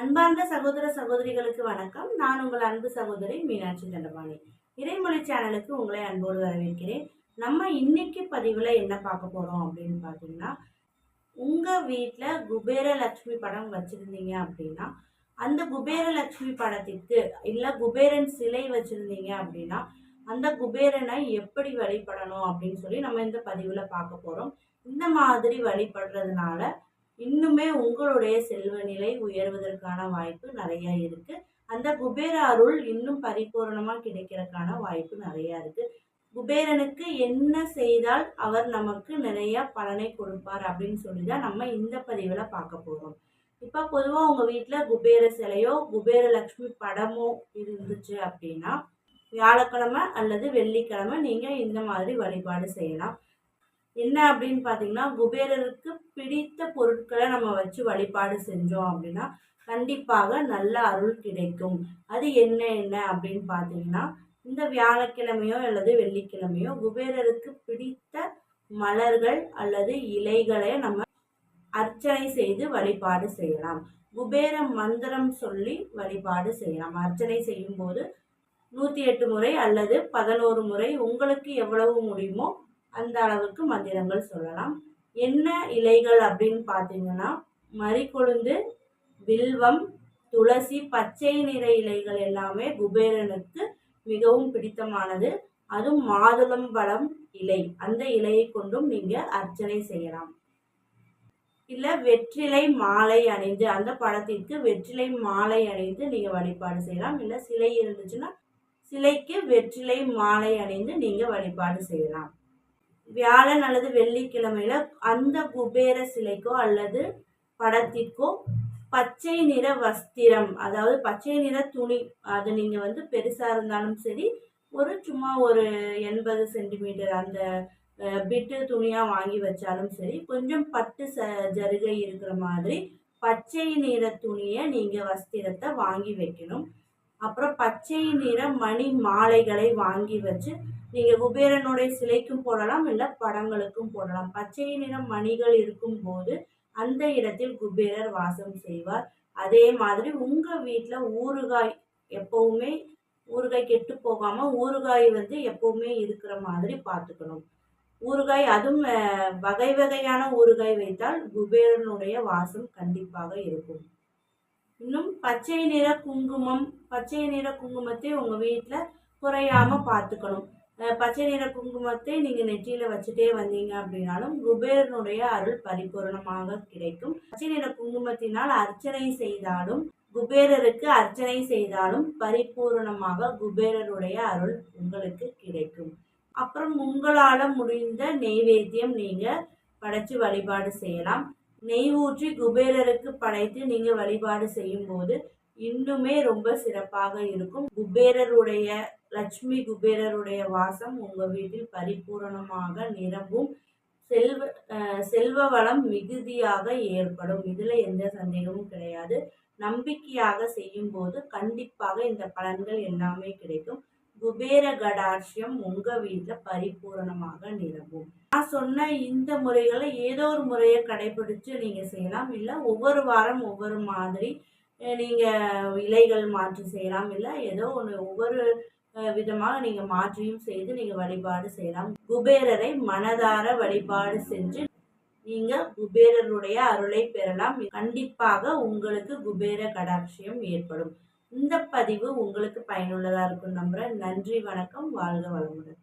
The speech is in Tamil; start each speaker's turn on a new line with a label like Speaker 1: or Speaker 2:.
Speaker 1: அன்பார்ந்த சகோதர சகோதரிகளுக்கு வணக்கம். நான் உங்கள் அன்பு சகோதரி மீனாட்சி தண்டபாணி. இறைமொழி சேனலுக்கு உங்களை அன்போடு வரவேற்கிறேன். நம்ம இன்னைக்கு பதிவில் என்ன பார்க்க போகிறோம் அப்படின்னு பார்த்தீங்கன்னா உங்கள் வீட்டில் குபேர லட்சுமி படம் வச்சுருந்தீங்க அப்படின்னா அந்த குபேர லட்சுமி படத்திற்கு இல்லை குபேரன் சிலை வச்சுருந்தீங்க அப்படின்னா அந்த குபேரனை எப்படி வழிபடணும் அப்படின்னு சொல்லி நம்ம இந்த பதிவில் பார்க்க போகிறோம் இந்த மாதிரி வழிபடுறதுனால இன்னுமே உங்களுடைய செல்வ நிலை உயர்வதற்கான வாய்ப்பு நிறைய இருக்கு. அந்த குபேர அருள் இன்னும் பரிபூரணமா கிடைக்கிறதுக்கான வாய்ப்பு நிறைய இருக்கு. குபேரனுக்கு என்ன செய்தால் அவர் நமக்கு நிறைய பலனை கொடுப்பார் அப்படின்னு சொல்லி தான் நம்ம இந்த பதிவில் பார்க்க போகிறோம் இப்போ பொதுவாக உங்கள் வீட்டில் குபேர சிலையோ குபேர லக்ஷ்மி படமோ இருந்துச்சு அப்படின்னா வியாழக்கிழமை அல்லது வெள்ளிக்கிழமை நீங்கள் இந்த மாதிரி வழிபாடு செய்யலாம். என்ன அப்படின்னு பார்த்தீங்கன்னா குபேரருக்கு பிடித்த பொருட்களை நம்ம வச்சு வழிபாடு செஞ்சோம் அப்படின்னா கண்டிப்பாக நல்ல அருள் கிடைக்கும். அது என்ன என்ன அப்படின்னு பார்த்தீங்கன்னா இந்த வியாழக்கிழமையோ அல்லது வெள்ளிக்கிழமையோ குபேரருக்கு பிடித்த மலர்கள் அல்லது இலைகளை நம்ம அர்ச்சனை செய்து வழிபாடு செய்யலாம். குபேர மந்திரம் சொல்லி வழிபாடு செய்யலாம். அர்ச்சனை செய்யும்போது நூற்றி எட்டு முறை அல்லது பதினோரு முறை உங்களுக்கு எவ்வளவு முடியுமோ அந்த அளவுக்கு மந்திரங்கள் சொல்லலாம். என்ன இலைகள் அப்படின்னு பார்த்தீங்கன்னா மறிக்கொழுந்து வில்வம் துளசி பச்சை நிற இலைகள் எல்லாமே குபேரனுக்கு மிகவும் பிடித்தமானது. அதுவும் மாதுளம்பழம் இலை. அந்த இலையை கொண்டும் நீங்கள் அர்ச்சனை செய்யலாம். இல்லை வெற்றிலை மாலை அணிந்து அந்த படத்திற்கு வெற்றிலை மாலை அணிந்து நீங்கள் வழிபாடு செய்யலாம். இல்லை சிலை இருந்துச்சுன்னா சிலைக்கு வெற்றிலை மாலை அணிந்து நீங்கள் வழிபாடு செய்யலாம். வியாழன் அல்லது வெள்ளிக்கிழமையில அந்த குபேர சிலைக்கோ அல்லது படத்திற்கோ பச்சை நிற வஸ்திரம் அதாவது பச்சை நிற துணி அது நீங்கள் வந்து பெருசாக இருந்தாலும் சரி ஒரு சும்மா ஒரு எண்பது சென்டிமீட்டர் அந்த பிட்டு துணியாக வாங்கி வச்சாலும் சரி கொஞ்சம் பட்டு ச ஜருகை இருக்கிற மாதிரி பச்சை நிற துணியை நீங்கள் வஸ்திரத்தை வாங்கி வைக்கணும். அப்புறம் பச்சை நிற மணி மாலைகளை வாங்கி வச்சு நீங்கள் குபேரனுடைய சிலைக்கும் போடலாம் இல்லை படங்களுக்கும் போடலாம். பச்சை நிற மணிகள் இருக்கும்போது அந்த இடத்தில் குபேரர் வாசம் செய்வார். அதே மாதிரி உங்கள் வீட்டில் ஊறுகாய் எப்பவுமே ஊறுகாய் கெட்டு போகாமல் ஊறுகாய் வந்து எப்பவுமே இருக்கிற மாதிரி பார்த்துக்கணும். ஊறுகாய் அதுவும் வகை வகையான ஊறுகாய் வைத்தால் குபேரனுடைய வாசம் கண்டிப்பாக இருக்கும். இன்னும் பச்சை நிற குங்குமம் பச்சை நிற குங்குமத்தை உங்கள் வீட்டில் குறையாமல் பார்த்துக்கணும். பச்சை நிற குங்குமத்தை நீங்கள் நெற்றியில் வச்சுட்டே வந்தீங்க அப்படின்னாலும் குபேரனுடைய அருள் பரிபூர்ணமாக கிடைக்கும். பச்சை நிற குங்குமத்தினால் அர்ச்சனை செய்தாலும் குபேரருக்கு அர்ச்சனை செய்தாலும் பரிபூர்ணமாக குபேரருடைய அருள் உங்களுக்கு கிடைக்கும். அப்புறம் உங்களால் முடிந்த நெய்வேத்தியம் நீங்கள் படைச்சு வழிபாடு செய்யலாம். நெய் ஊற்றி குபேரருக்கு படைத்து நீங்கள் வழிபாடு செய்யும்போது இன்னுமே ரொம்ப சிறப்பாக இருக்கும். குபேரருடைய லட்சுமி குபேரருடைய வாசம் உங்கள் வீட்டில் பரிபூரணமாக நிரம்பும். செல்வ செல்வ வளம் மிகுதியாக ஏற்படும். இதில் எந்த சந்தேகமும் கிடையாது. நம்பிக்கையாக செய்யும் போது கண்டிப்பாக இந்த பலன்கள் எல்லாமே கிடைக்கும். குபேர கடாட்சியம் உங்கள் வீட்டில் பரிபூரணமாக நிரம்பும். நான் சொன்ன இந்த முறைகளை ஏதோ ஒரு முறையை கடைபிடிச்சு நீங்கள் செய்யலாம். இல்லை ஒவ்வொரு வாரம் ஒவ்வொரு மாதிரி நீங்கள் இலைகள் மாற்றி செய்யலாம். இல்லை ஏதோ ஒன்று ஒவ்வொரு விதமாக நீங்கள் மாற்றியும் செய்து நீங்கள் வழிபாடு செய்யலாம். குபேரரை மனதார வழிபாடு செஞ்சு நீங்கள் குபேரருடைய அருளை பெறலாம். கண்டிப்பாக உங்களுக்கு குபேர கடாட்சியம் ஏற்படும். இந்த பதிவு உங்களுக்கு பயனுள்ளதாக இருக்கும் நம்புகிறேன் நன்றி வணக்கம். வாழ்க வளமுடன்.